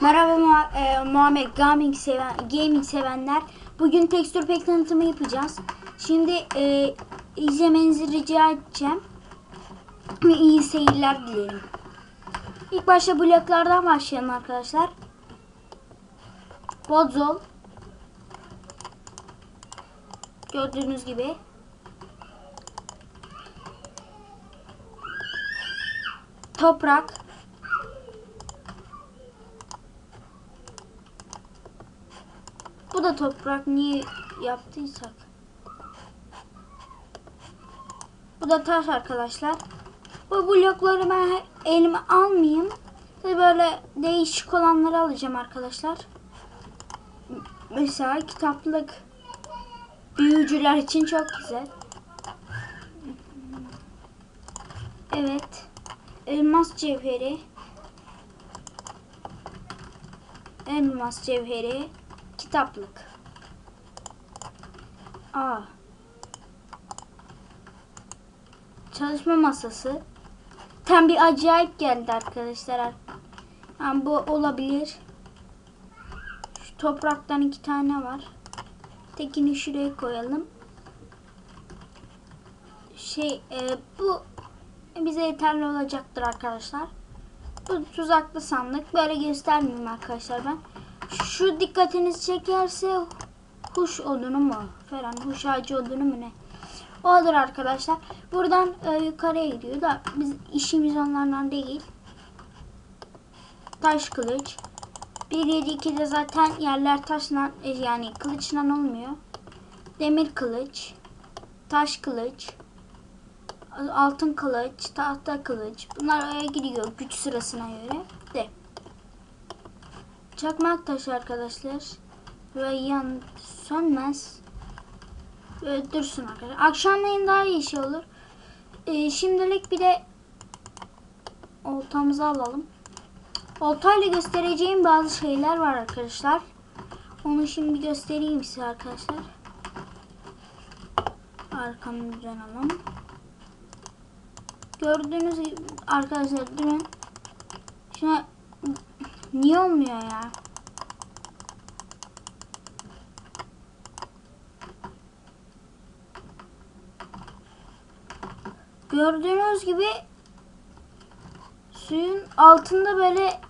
Merhaba Muha- e, Muhammed Gaming seven gaming sevenler. Bugün tekstür pek tanıtımı yapacağız. Şimdi e, izlemenizi rica edeceğim. Ve iyi seyirler dilerim. İlk başta bloklardan başlayalım arkadaşlar. Bodzol. Gördüğünüz gibi. Toprak. Bu da toprak niye yaptıysak. Bu da taş arkadaşlar. Bu blokları ben elime almayayım. Tabii böyle değişik olanları alacağım arkadaşlar. Mesela kitaplık. Büyücüler için çok güzel. Evet. Elmas cevheri. Elmas cevheri. Kitaplık. Aa. Çalışma masası. Tam bir acayip geldi arkadaşlar. Yani bu olabilir. Şu topraktan iki tane var. Tekini şuraya koyalım. Şey e, bu bize yeterli olacaktır arkadaşlar. Bu tuzaklı sandık. Böyle göstermeyeyim arkadaşlar ben. Şu dikkatinizi çekerse huş odunu mu falan huş ağacı odunu mu ne? Odur arkadaşlar. Buradan e, yukarıya gidiyor da biz işimiz onlardan değil. Taş kılıç. 1.7.2'de zaten yerler taşla e, yani kılıçla olmuyor. Demir kılıç. Taş kılıç. Altın kılıç. Tahta kılıç. Bunlar oraya gidiyor güç sırasına göre. Çakmak taşı arkadaşlar. Böyle yan sönmez. Böyle dursun arkadaşlar. Akşamleyin daha iyi şey olur. Ee, şimdilik bir de oltamızı alalım. Oltayla göstereceğim bazı şeyler var arkadaşlar. Onu şimdi göstereyim size arkadaşlar. Arkamızdan alalım. Gördüğünüz gibi arkadaşlar durun. Şuna niye olmuyor ya? Gördüğünüz gibi suyun altında böyle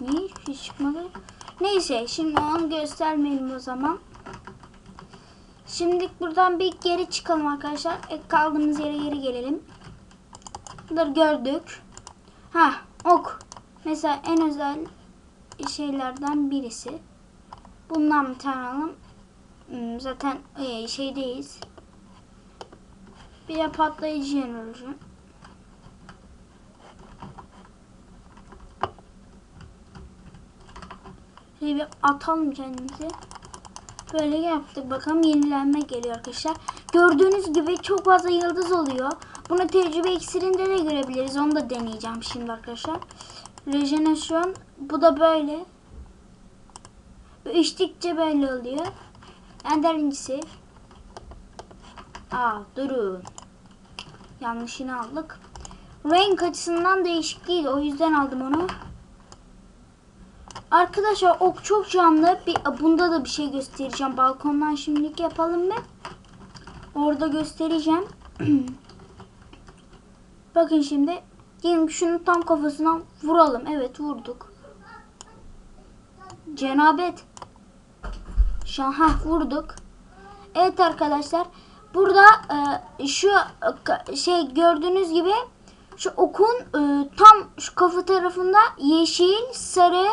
ne hiçbir şey çıkmadı. Neyse şimdi onu göstermeyelim o zaman. Şimdi buradan bir geri çıkalım arkadaşlar. E, kaldığımız yere geri gelelim. Bunları gördük. Ha ok. Mesela en özel şeylerden birisi. Bundan bir tane alalım. Hmm, Zaten e, şeydeyiz. Bir de patlayıcı enerji. Şöyle bir atalım kendimizi. Böyle yaptık. Bakalım yenilenme geliyor arkadaşlar. Gördüğünüz gibi çok fazla yıldız oluyor. Bunu tecrübe iksirinde de görebiliriz. Onu da deneyeceğim şimdi arkadaşlar. Rejenerasyon. Bu da böyle. İçtikçe böyle oluyor. Ender incisi. Aa durun. Yanlışını aldık. Renk açısından değişik değil. O yüzden aldım onu. Arkadaşlar ok çok canlı. Bir, bunda da bir şey göstereceğim. Balkondan şimdilik yapalım mı? Orada göstereceğim. Bakın şimdi. Gelin şunu tam kafasına vuralım. Evet vurduk. Cenabet. Şaha vurduk. Evet arkadaşlar. Burada e, şu e, şey gördüğünüz gibi şu okun e, tam şu kafa tarafında yeşil, sarı,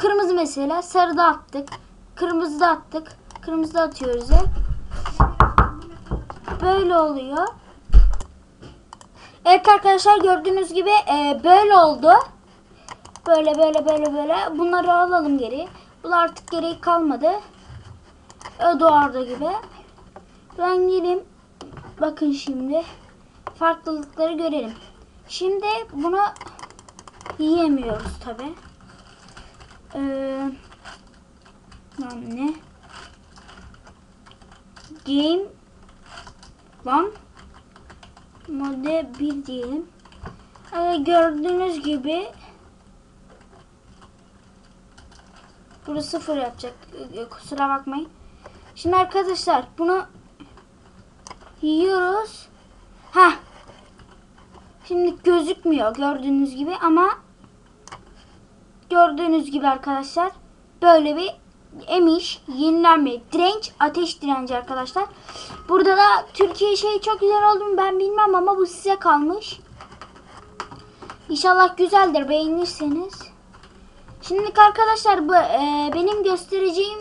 kırmızı mesela. Sarı da attık. Kırmızı da attık. Kırmızı da atıyoruz. Böyle oluyor. Evet arkadaşlar gördüğünüz gibi e, böyle oldu. Böyle böyle böyle böyle. Bunları alalım geri. Bunlar artık gerek kalmadı. Eduardo gibi. Ben geleyim. Bakın şimdi. Farklılıkları görelim. Şimdi bunu yiyemiyoruz tabi. Ee, lan ne? Game lan mode 1 diyelim. Ee, gördüğünüz gibi Burada sıfır yapacak. Ee, Kusura bakmayın. Şimdi arkadaşlar bunu yiyoruz. Ha. Şimdi gözükmüyor gördüğünüz gibi ama gördüğünüz gibi arkadaşlar böyle bir emiş yenilenme direnç ateş direnci arkadaşlar. Burada da Türkiye şey çok güzel oldu mu ben bilmem ama bu size kalmış. İnşallah güzeldir beğenirseniz. Şimdi arkadaşlar bu e, benim göstereceğim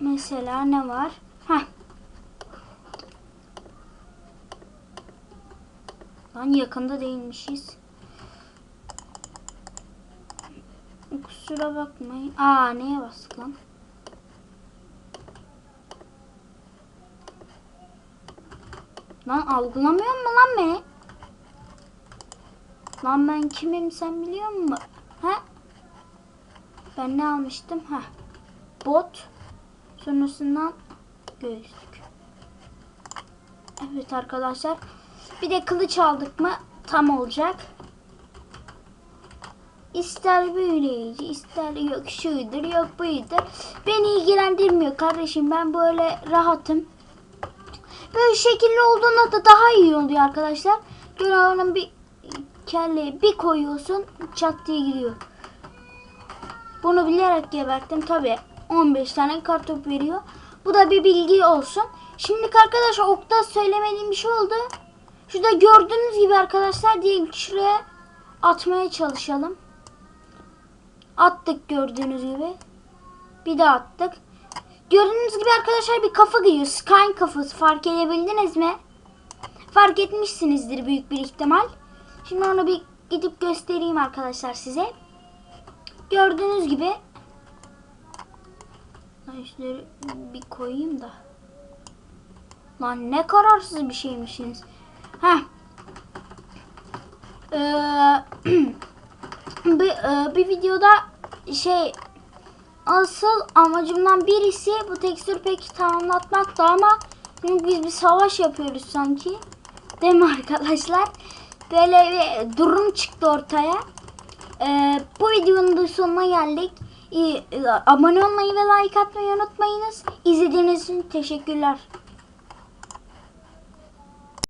mesela ne var? Heh. Lan yakında değilmişiz. Kusura bakmayın. Aa neye bastık lan? Lan algılamıyor mu lan beni? Lan ben kimim sen biliyor musun? Ha? Ben ne almıştım? Ha. Bot. Sonrasından göğüslük. Evet arkadaşlar. Bir de kılıç aldık mı tam olacak. İster büyüleyici, ister yok şuydur, yok buydur. Beni ilgilendirmiyor kardeşim. Ben böyle rahatım. Böyle şekilli olduğunda da daha iyi oluyor arkadaşlar. Onun bir kelleyi bir koyuyorsun çat diye gidiyor. Bunu bilerek geberttim tabi. 15 tane kartop veriyor. Bu da bir bilgi olsun. Şimdi arkadaşlar okta söylemediğim bir şey oldu. Şurada gördüğünüz gibi arkadaşlar diyelim şuraya atmaya çalışalım. Attık gördüğünüz gibi. Bir daha attık. Gördüğünüz gibi arkadaşlar bir kafa geliyor. Skyne kafası fark edebildiniz mi? Fark etmişsinizdir büyük bir ihtimal. Şimdi onu bir gidip göstereyim arkadaşlar size. Gördüğünüz gibi Lan şunları bir koyayım da. Lan ne kararsız bir şeymişsiniz. Heh. Ee, bir, e, bir videoda şey asıl amacımdan birisi bu tekstür peki tamamlatmaktı ama biz bir savaş yapıyoruz sanki. Değil mi arkadaşlar? Böyle bir durum çıktı ortaya. Ee, bu videonun da sonuna geldik. İyi, e, abone olmayı ve like atmayı unutmayınız. İzlediğiniz için teşekkürler.